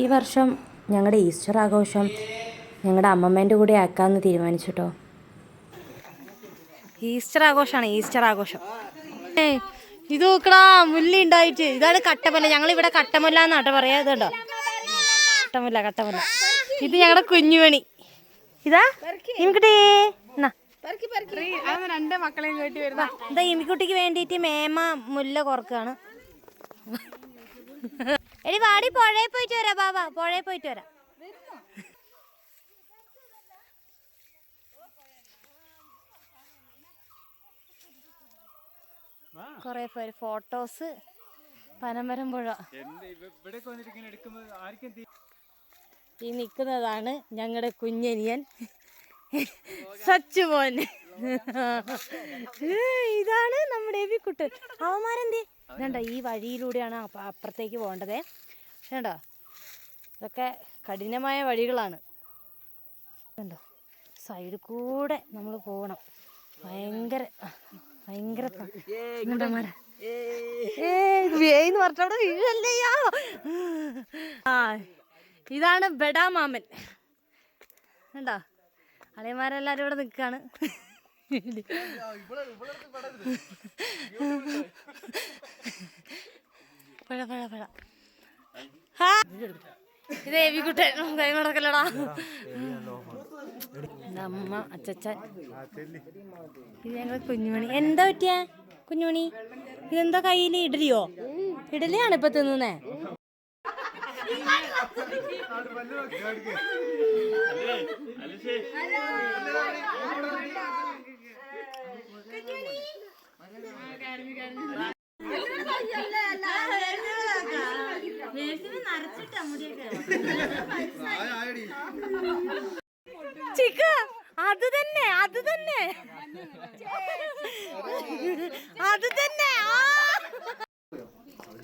ഈ വർഷം ഞങ്ങളുടെ ഈസ്റ്റർ ആഘോഷം ഞങ്ങളുടെ അമ്മമ്മേന്റെ കൂടെ ആക്കാമെന്ന് തീരുമാനിച്ചു കേട്ടോ ഈസ്റ്റർ ആഘോഷമാണ് ഈസ്റ്റർ ആഘോഷം. ഇത് നോക്കടാ മുല്ല ഉണ്ടായിട്ട് ഇതാണ് കട്ടമുല്ല. ഞങ്ങൾ ഇവിടെ കട്ടമുല്ല എന്നാട്ടോ പറയാ ഇതുണ്ടോ കട്ടമുല്ല കട്ടമുല്ല. ഇത് ഞങ്ങളുടെ കുഞ്ഞുമണി. ഇതാ ഇമിക്കുട്ടി രണ്ട് ഇതാ ഇമിക്കുട്ടിക്ക് വേണ്ടിയിട്ട് മേമ മുല്ല കുറക്കാണ്. എടി വാടി പുഴയിൽ പോയിട്ട് വരാം ബാബാ പുഴയിൽ പോയിട്ട് വരാം. കൊറേ പേര് ഫോട്ടോസ് പനമരം പുഴ. ഈ നിൽക്കുന്നതാണ് ഞങ്ങളുടെ കുഞ്ഞനിയൻ. സച്ചു സച്ചുമോൻ. ഇതാണ് നമ്മുടെ എവിക്കുട്ടൻ. അവന്മാരെന്തേ? വേണ്ട ഈ വഴിയിലൂടെയാണ് അപ്പ- അപ്പുറത്തേക്ക് പോകേണ്ടത്. വേണ്ട ഇതൊക്കെ കഠിനമായ വഴികളാണ്. കണ്ടോ സൈഡിൽ കൂടെ നമ്മൾ പോകണം. ഭയങ്കര ഭയങ്കര ത- ഇങ്ങോട്ടാ മാറാ. ഏയ് വേന്ന് പറഞ്ഞവിടെ വീഴല്ലയ്യാ ആ ഇതാണ് ബെഡാ മാമൻ കണ്ടോ അളിയന്മാരെല്ലാവരും ഇവിടെ നിൽക്കാണ് പഴ പഴ പഴ. എവിക്കുട്ടൻ കൈ നടക്കല്ലടാ അമ്മ അച്ചച്ചൻ. ഇത് ഞങ്ങൾ കുഞ്ഞുമണി. എന്താ പറ്റിയ? കുഞ്ഞുമണി ഇതെന്താ കയ്യിൽ ഇഡലിയോ ഇഡലിയാണ് ഇപ്പൊ തിന്നുന്നേ. ചിക്ക അത് തന്നെ അത് തന്നെ. അത് തന്നെ ആ.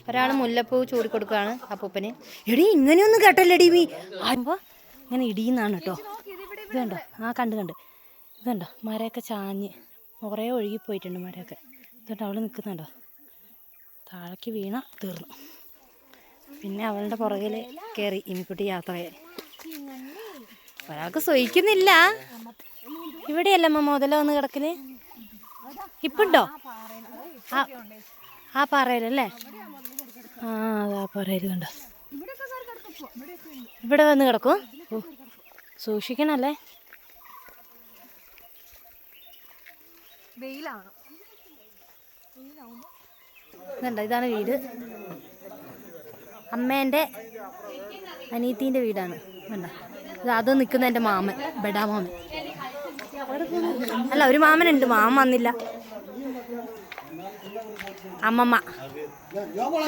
ഒരാൾ മുല്ലപ്പൂ ചൂടിക്കൊടുക്കുകയാണ് അപ്പൂപ്പന്. എടി ഇങ്ങനെയൊന്നും കേട്ടല്ലേടി മീ ആകുമ്പോ ഇങ്ങനെ ഇടിയുന്നാണ് കേട്ടോ. ഇത് കണ്ടോ? ആ കണ്ട് കണ്ട്. ഇത് കണ്ടോ? മരമൊക്കെ ചാഞ്ഞ് കുറേ ഒഴുകിപ്പോയിട്ടുണ്ട് മരമൊക്കെ ഇതുകൊണ്ട് അവൾ നിൽക്കുന്നുണ്ടോ? താഴേക്ക് വീണ തീർന്നു. പിന്നെ അവളുടെ പുറകിൽ കേറി ഇമിക്കുട്ടി യാത്രയായി ഒരാൾക്ക് സഹിക്കുന്നില്ല. ഇവിടെയല്ല അമ്മ മുതല വന്ന് കിടക്കൽ? ഇപ്പുണ്ടോ? ആ ആ പാറയിലല്ലേ? ആ അതാ പാറയിൽ കണ്ടോ. ഇവിടെ വന്ന് കിടക്കും. ഓ സൂക്ഷിക്കണല്ലേ? വെയിലാണ്. ഇതുണ്ട്? ഇതാണ് വീട്. അമ്മേന്റെ അനീത്തീന്റെ വീടാണ്. വേണ്ട ഇത് അത് നിൽക്കുന്ന എന്റെ മാമൻ ബെഡാ മാമൻ. അല്ല ഒരു മാമനുണ്ട്. മാമൻ വന്നില്ല. അമ്മമ്മ.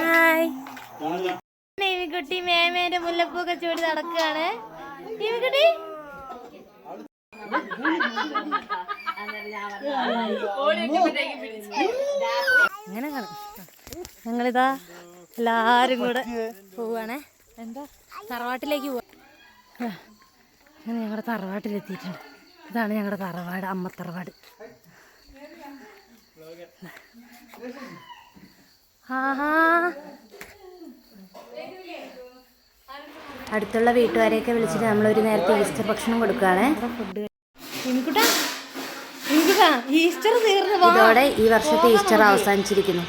ഹായ്. കുട്ടി മേമേന്റെ മുല്ലപ്പൂക്കെ ചൂടി നടക്കുകയാണ്. കുട്ടി അങ്ങനെ കാണും. ഞങ്ങളിതാ എല്ലാരും കൂടെ പോവാണേ. എന്താ? തറവാട്ടിലേക്ക് പോവാ. അങ്ങനെ ഞങ്ങളുടെ തറവാട്ടിലെത്തിയിട്ടുണ്ട്. ഇതാണ് ഞങ്ങളുടെ തറവാട് അമ്മ തറവാട്. ആഹാ. അടുത്തുള്ള വീട്ടുകാരെയൊക്കെ വിളിച്ചിട്ട് നമ്മൾ ഒരു നേരത്തെ ഈസ്റ്റർ ഭക്ഷണം കൊടുക്കുകയാണ്. ഫുഡ് ഈസ്റ്റർ തീർന്നു ഇതോടെ ഈ വർഷത്തെ ഈസ്റ്റർ അവസാനിച്ചിരിക്കുന്നു.